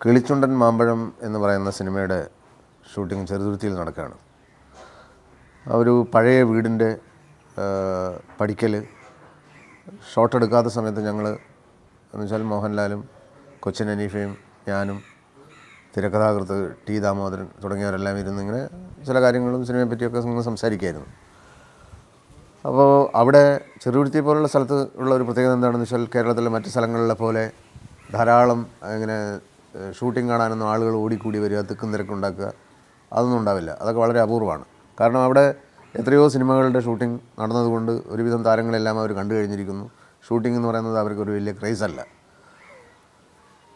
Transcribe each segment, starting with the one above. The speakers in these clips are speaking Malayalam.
കിളിച്ചുണ്ടൻ മാമ്പഴം എന്ന് പറയുന്ന സിനിമയുടെ ഷൂട്ടിംഗ് ചെറുതുരുത്തിയിൽ നടക്കുകയാണ്. ആ ഒരു പഴയ വീടിന്റെ പഠിക്കൽ ഷോട്ട് എടുക്കാത്ത സമയത്ത് ഞങ്ങൾ എന്ന് വെച്ചാൽ മോഹൻലാലും കൊച്ചിൻ അനീഫയും ഞാനും തിരക്കഥാകൃത്ത് ടി ദാമോദരൻ തുടങ്ങിയവരെല്ലാം ഇരുന്ന് ഇങ്ങനെ ചില കാര്യങ്ങളും സിനിമയെ പറ്റിയൊക്കെ ഇങ്ങനെ സംസാരിക്കുമായിരുന്നു അപ്പോൾ അവിടെ ചെറുതുരുത്തി പോലുള്ള സ്ഥലത്ത് ഉള്ള ഒരു പ്രത്യേകത എന്താണെന്ന് വെച്ചാൽ കേരളത്തിലെ മറ്റ് സ്ഥലങ്ങളിലെ പോലെ ധാരാളം ഇങ്ങനെ ഷൂട്ടിംഗ് കാണാനൊന്നും ആളുകൾ ഓടിക്കൂടി വരിക തിക്കും തിരക്കുണ്ടാക്കുക അതൊന്നും ഉണ്ടാവില്ല. അതൊക്കെ വളരെ അപൂർവമാണ്. കാരണം അവിടെ എത്രയോ സിനിമകളുടെ ഷൂട്ടിംഗ് നടന്നതുകൊണ്ട് ഒരുവിധം താരങ്ങളെല്ലാം അവർ കണ്ടു കഴിഞ്ഞിരിക്കുന്നു. ഷൂട്ടിംഗ് എന്ന് പറയുന്നത് അവർക്കൊരു വലിയ ക്രൈസ് അല്ല.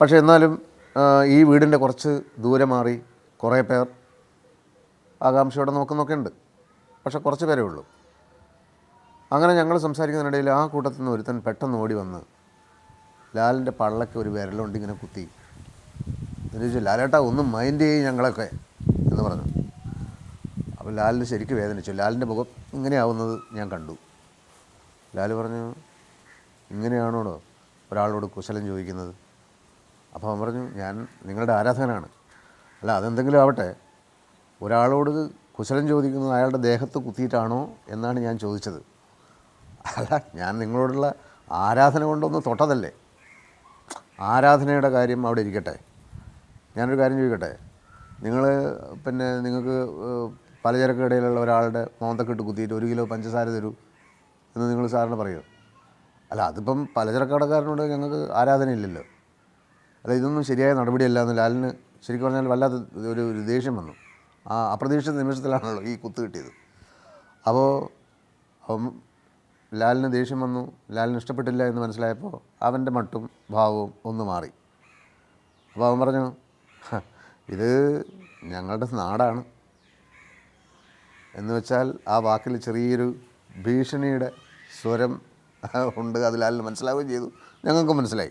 പക്ഷേ എന്നാലും ഈ വീടിന്റെ കുറച്ച് ദൂരെ മാറി കുറേ പേർ ആകാംക്ഷയോടെ നോക്കുന്നൊക്കെ ഉണ്ട്. പക്ഷെ കുറച്ച് പേരേ ഉള്ളൂ. അങ്ങനെ ഞങ്ങൾ സംസാരിക്കുന്നതിനിടയിൽ ആ കൂട്ടത്തിൽ നിന്ന് ഒരുത്തൻ പെട്ടെന്ന് ഓടി വന്ന് ലാലിന്റെ പള്ളക്ക് ഒരു വിരലുകൊണ്ട് ഇങ്ങനെ കുത്തി. എന്നിട്ട് ലാലേട്ടാ ഒന്നും മൈൻഡ് ചെയ്യും ഞങ്ങളൊക്കെ എന്ന് പറഞ്ഞു. അപ്പോൾ ലാലിന് ശരിക്കും വേദനിച്ചു. ലാലിന്റെ മുഖം ഇങ്ങനെയാവുന്നത് ഞാൻ കണ്ടു. ലാൽ പറഞ്ഞു ഇങ്ങനെയാണോടോ ഒരാളോട് കുശലം ചോദിക്കുന്നത്? അപ്പോൾ അവൻ പറഞ്ഞു ഞാൻ നിങ്ങളുടെ ആരാധകനാണ്. അല്ല അതെന്തെങ്കിലും ആവട്ടെ. ഒരാളോട് കുശലം ചോദിക്കുന്നത് അയാളുടെ ദേഹത്ത് കുത്തിയിട്ടാണോ എന്നാണ് ഞാൻ ചോദിച്ചത്. അല്ല ഞാൻ നിങ്ങളോടുള്ള ആരാധന കൊണ്ടൊന്ന് തൊട്ടതല്ലേ. ആരാധനയുടെ കാര്യം അവിടെ ഇരിക്കട്ടെ. ഞാനൊരു കാര്യം ചോദിക്കട്ടെ? നിങ്ങൾ പിന്നെ നിങ്ങൾക്ക് പലചരക്ക് കടയിലുള്ള ഒരാളുടെ മോന്തക്കിട്ട് കുത്തിയിട്ട് ഒരു കിലോ പഞ്ചസാര തരൂ എന്ന് നിങ്ങൾ സാറിന് പറയുമോ അല്ല അതിപ്പം പലചരക്ക് കടക്കാരനോട് ഞങ്ങൾക്ക് ആരാധനയില്ലല്ലോ. അല്ല ഇതൊന്നും ശരിയായ നടപടിയല്ല എന്ന് ലാലിന് ശരിക്കും പറഞ്ഞാൽ വല്ലാത്ത ഒരു ഒരു ദേഷ്യം വന്നു. ആ അപ്രതീക്ഷിത നിമിഷത്തിലാണല്ലോ ഈ കുത്ത് കിട്ടിയത്. അപ്പോൾ അപ്പം ലാലിന് ദേഷ്യം വന്നു ലാലിന് ഇഷ്ടപ്പെട്ടില്ല എന്ന് മനസ്സിലായപ്പോൾ അവന്റെ മട്ടും ഭാവവും ഒന്ന് മാറി. അപ്പോൾ അവൻ പറഞ്ഞു "ഹ, ഇത് ഞങ്ങളുടെ നാടാണ്. എന്ന് വെച്ചാൽ ആ വാക്കിൽ ചെറിയൊരു ഭീഷണിയുടെ സ്വരം ഉണ്ട്. അത് ലാലിന് മനസ്സിലാവുകയും ചെയ്തു. ഞങ്ങൾക്ക് മനസ്സിലായി.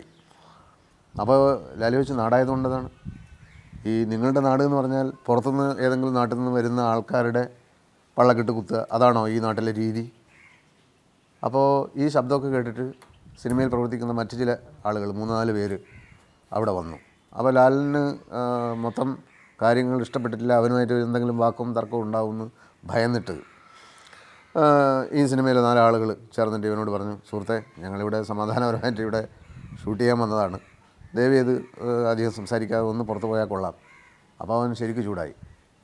അപ്പോൾ ലാലി വെച്ച് നാടായതുകൊണ്ടതാണ് ഈ നിങ്ങളുടെ നാട് എന്ന് പറഞ്ഞാൽ പുറത്തുനിന്ന് ഏതെങ്കിലും നാട്ടിൽ നിന്ന് വരുന്ന ആൾക്കാരുടെ പള്ളക്കിട്ട് കുത്തുക. അതാണോ ഈ നാട്ടിലെ രീതി? അപ്പോൾ ഈ ശബ്ദമൊക്കെ കേട്ടിട്ട് സിനിമയിൽ പ്രവർത്തിക്കുന്ന മറ്റു ചില ആളുകൾ മൂന്ന് നാല് പേര് അവിടെ വന്നു. അപ്പോൾ ലാലിന് മൊത്തം കാര്യങ്ങൾ ഇഷ്ടപ്പെട്ടിട്ടില്ല. അവനുമായിട്ട് എന്തെങ്കിലും വാക്കും തർക്കവും ഉണ്ടാവുമെന്ന് ഭയന്നിട്ട് ഈ സിനിമയിലെ നാലാളുകൾ ചേർന്നിട്ട് ഇവനോട് പറഞ്ഞു സുഹൃത്തെ ഞങ്ങളിവിടെ സമാധാനപരമായിട്ട് ഇവിടെ ഷൂട്ട് ചെയ്യാൻ വന്നതാണ്. ദയവ് ഇത് അധികം സംസാരിക്കാതെ ഒന്ന് പുറത്തു പോയാൽ കൊള്ളാം. അപ്പോൾ അവൻ ശരിക്കും ചൂടായി.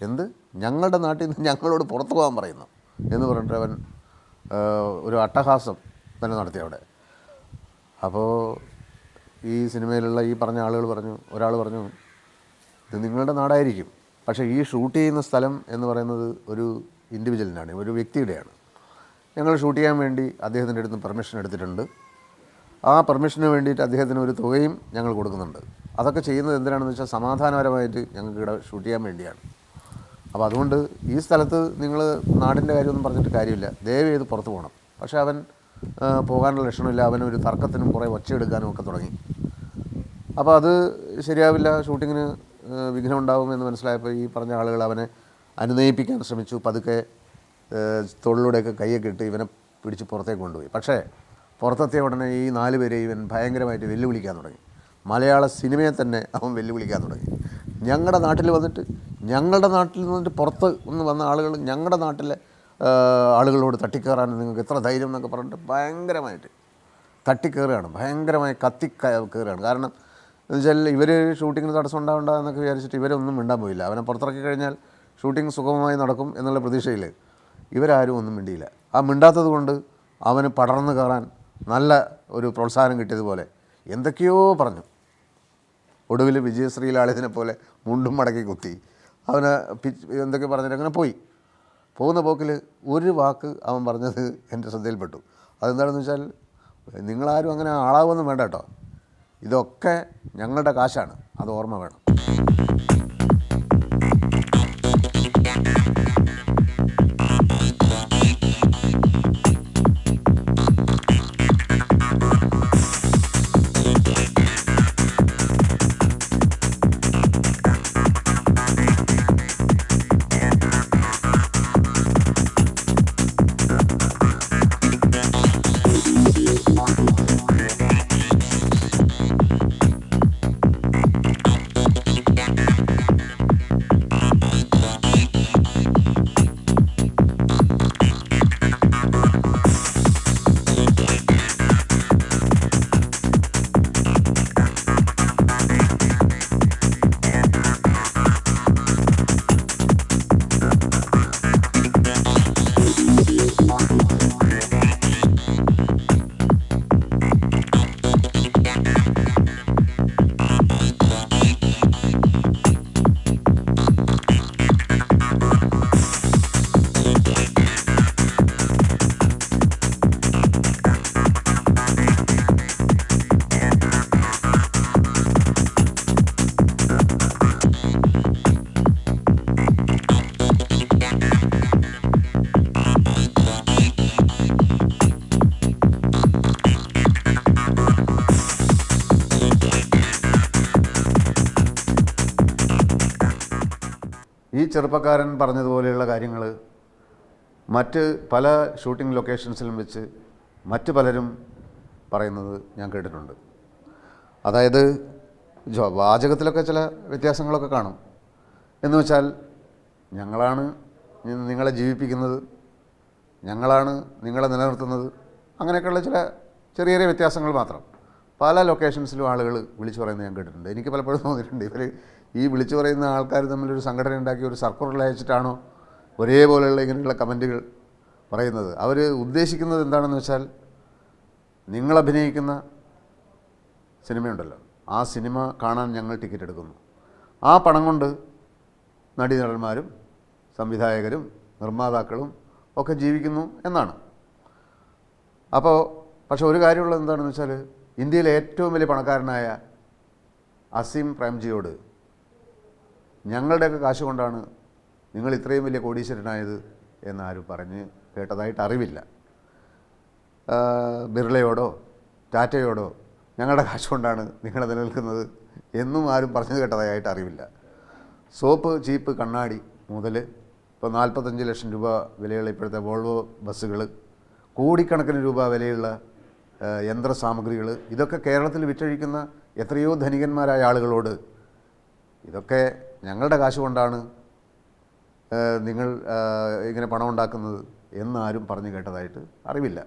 എന്ത്? ഞങ്ങളുടെ നാട്ടിൽ നിന്ന് ഞങ്ങളോട് പുറത്തു പോകാൻ പറയുന്നു? എന്ന് പറഞ്ഞിട്ട് അവൻ ഒരു അട്ടഹാസം തന്നെ നടത്തി അവിടെ. അപ്പോൾ ഈ സിനിമയിലുള്ള ഈ പറഞ്ഞ ആളുകൾ പറഞ്ഞു ഒരാൾ പറഞ്ഞു ഇത് നിങ്ങളുടെ നാടായിരിക്കും. പക്ഷേ ഈ ഷൂട്ട് ചെയ്യുന്ന സ്ഥലം എന്ന് പറയുന്നത് ഒരു ഇൻഡിവിജ്വലിനാണ് ഒരു വ്യക്തിയുടെയാണ്. ഞങ്ങൾ ഷൂട്ട് ചെയ്യാൻ വേണ്ടി അദ്ദേഹത്തിന്റെ അടുത്ത് പെർമിഷൻ എടുത്തിട്ടുണ്ട്. ആ പെർമിഷന് വേണ്ടിയിട്ട് അദ്ദേഹത്തിന് ഒരു തുകയും ഞങ്ങൾ കൊടുക്കുന്നുണ്ട്. അതൊക്കെ ചെയ്യുന്നത് എന്തിനാണെന്ന് വെച്ചാൽ സമാധാനപരമായിട്ട് ഞങ്ങൾക്ക് ഇവിടെ ഷൂട്ട് ചെയ്യാൻ വേണ്ടിയാണ്. അപ്പോൾ അതുകൊണ്ട് ഈ സ്ഥലത്ത് നിങ്ങൾ നാടിന്റെ കാര്യമൊന്നും പറഞ്ഞിട്ട് കാര്യമില്ല. ദയവ് ചെയ്ത് പുറത്ത് പോകണം. പക്ഷേ അവൻ പോകാനുള്ള ലക്ഷണമില്ല. അവൻ ഒരു തർക്കത്തിനും കുറേ ഒച്ചയെടുക്കാനും ഒക്കെ തുടങ്ങി. അപ്പോൾ അത് ശരിയാവില്ല. ഷൂട്ടിങ്ങിന് ഏഹ്, വിഘ്നം ഉണ്ടാവും എന്ന് മനസ്സിലായപ്പോൾ ഈ പറഞ്ഞ ആളുകൾ അവനെ അനുനയിപ്പിക്കാൻ ശ്രമിച്ചു. പതുക്കെ തൊഴിലൂടെയൊക്കെ കൈയൊക്കെ ഇട്ട് ഇവനെ പിടിച്ച് പുറത്തേക്ക് കൊണ്ടുപോയി. പക്ഷേ പുറത്തെത്തിയ ഉടനെ ഈ നാല് പേരെ ഇവൻ ഭയങ്കരമായിട്ട് വെല്ലുവിളിക്കാൻ തുടങ്ങി. മലയാള സിനിമയെ തന്നെ അവൻ വെല്ലുവിളിക്കാൻ തുടങ്ങി. ഞങ്ങളുടെ നാട്ടിൽ വന്നിട്ട് ഞങ്ങളുടെ നാട്ടിൽ നിന്നിട്ട് പുറത്ത് ഒന്ന് വന്ന ആളുകൾ ഞങ്ങളുടെ നാട്ടിലെ ആളുകളോട് തട്ടിക്കയറാൻ നിങ്ങൾക്ക് എത്ര ധൈര്യം എന്നൊക്കെ പറഞ്ഞിട്ട് ഭയങ്കരമായിട്ട് തട്ടിക്കയറുകയാണ്. ഭയങ്കരമായി കത്തി കയറുകയാണ്. കാരണം എന്ന് വെച്ചാൽ ഇവർ ഷൂട്ടിങ്ങിന് തടസ്സം ഉണ്ടാവണ്ട എന്നൊക്കെ വിചാരിച്ചിട്ട് ഇവരൊന്നും മിണ്ടാൻ പോയില്ല. അവനെ പുറത്തിറക്കി കഴിഞ്ഞാൽ ഷൂട്ടിംഗ് സുഗമമായി നടക്കും എന്നുള്ള പ്രതീക്ഷയിൽ ഇവരാരും ഒന്നും മിണ്ടിയില്ല. ആ മിണ്ടാത്തത് കൊണ്ട് അവന് പടർന്നു കയറാൻ നല്ല ഒരു പ്രോത്സാഹനം കിട്ടിയതുപോലെ എന്തൊക്കെയോ പറഞ്ഞു. ഒടുവിൽ വിജയശ്രീലാളിതിനെ പോലെ മുണ്ടും മടക്കി കുത്തി. അവന് എന്തൊക്കെ പറഞ്ഞിട്ട് അങ്ങനെ പോയി. പോകുന്ന പോക്കിൽ ഒരു വാക്ക് അവൻ പറഞ്ഞത് എന്റെ ശ്രദ്ധയിൽപ്പെട്ടു. അതെന്താണെന്ന് വെച്ചാൽ നിങ്ങളാരും അങ്ങനെ ആളാവുമെന്നും വേണ്ട കേട്ടോ. ഇതൊക്കെ ഞങ്ങളുടെ കാശാണ്. അത് ഓർമ്മ വേണം. ഈ ചെറുപ്പക്കാരൻ പറഞ്ഞതുപോലെയുള്ള കാര്യങ്ങൾ മറ്റ് പല ഷൂട്ടിംഗ് ലൊക്കേഷൻസിലും വെച്ച് മറ്റ് പലരും പറയുന്നത് ഞാൻ കേട്ടിട്ടുണ്ട്. അതായത് വാചകത്തിലൊക്കെ ചില വ്യത്യാസങ്ങളൊക്കെ കാണും. എന്ന് വെച്ചാൽ ഞങ്ങളാണ് നിങ്ങളെ ജീവിപ്പിക്കുന്നത് ഞങ്ങളാണ് നിങ്ങളെ നിലനിർത്തുന്നത് അങ്ങനെയൊക്കെയുള്ള ചില ചെറിയ ചെറിയ വ്യത്യാസങ്ങൾ മാത്രം. പല ലൊക്കേഷൻസിലും ആളുകൾ വിളിച്ചു പറയുന്നത് ഞാൻ കേട്ടിട്ടുണ്ട്. എനിക്ക് പലപ്പോഴും തോന്നിയിട്ടുണ്ട് ഇവർ ഈ വിളിച്ചു പറയുന്ന ആൾക്കാർ തമ്മിലൊരു സംഘടന ഉണ്ടാക്കി ഒരു സർക്കുലർ അയച്ചിട്ടാണോ ഒരേപോലെയുള്ള ഇങ്ങനെയുള്ള കമന്റുകൾ പറയുന്നത്? അവർ ഉദ്ദേശിക്കുന്നത് എന്താണെന്ന് വെച്ചാൽ നിങ്ങൾ അഭിനയിക്കുന്ന സിനിമയുണ്ടല്ലോ. ആ സിനിമ കാണാൻ ഞങ്ങൾ ടിക്കറ്റ് എടുക്കുന്നു. ആ പണം കൊണ്ട് നടീനടന്മാരും സംവിധായകരും നിർമ്മാതാക്കളും ഒക്കെ ജീവിക്കുന്നു എന്നാണ്. അപ്പോൾ പക്ഷെ ഒരു കാര്യമുള്ളത് എന്താണെന്ന് വെച്ചാൽ ഇന്ത്യയിലെ ഏറ്റവും വലിയ പണക്കാരനായ അസീം പ്രേംജിയോട് ഞങ്ങളുടെയൊക്കെ കാശ് കൊണ്ടാണ് നിങ്ങൾ ഇത്രയും വലിയ കോടീശ്വരനായത് എന്നാരും പറഞ്ഞ് കേട്ടതായിട്ട് അറിവില്ല. ബിർളയോടോ ടാറ്റയോടോ ഞങ്ങളുടെ കാശ് കൊണ്ടാണ് നിങ്ങൾ നിലനിൽക്കുന്നത് എന്നും ആരും പറഞ്ഞു കേട്ടതായിട്ട് അറിവില്ല. സോപ്പ് ചീപ്പ് കണ്ണാടി മുതൽ ഇപ്പോൾ നാൽപ്പത്തഞ്ച് ലക്ഷം രൂപ വിലയുള്ള ഇപ്പോഴത്തെ വോൾവോ ബസ്സുകൾ കോടിക്കണക്കിന് രൂപ വിലയുള്ള യന്ത്ര സാമഗ്രികൾ ഇതൊക്കെ കേരളത്തിൽ വിറ്റഴിക്കുന്ന എത്രയോ ധനികന്മാരായ ആളുകളോട് ഇതൊക്കെ ഞങ്ങളുടെ കാശ് കൊണ്ടാണ് നിങ്ങൾ ഇങ്ങനെ പണം ഉണ്ടാക്കുന്നത് എന്നാരും പറഞ്ഞു കേട്ടതായിട്ട് അറിവില്ല.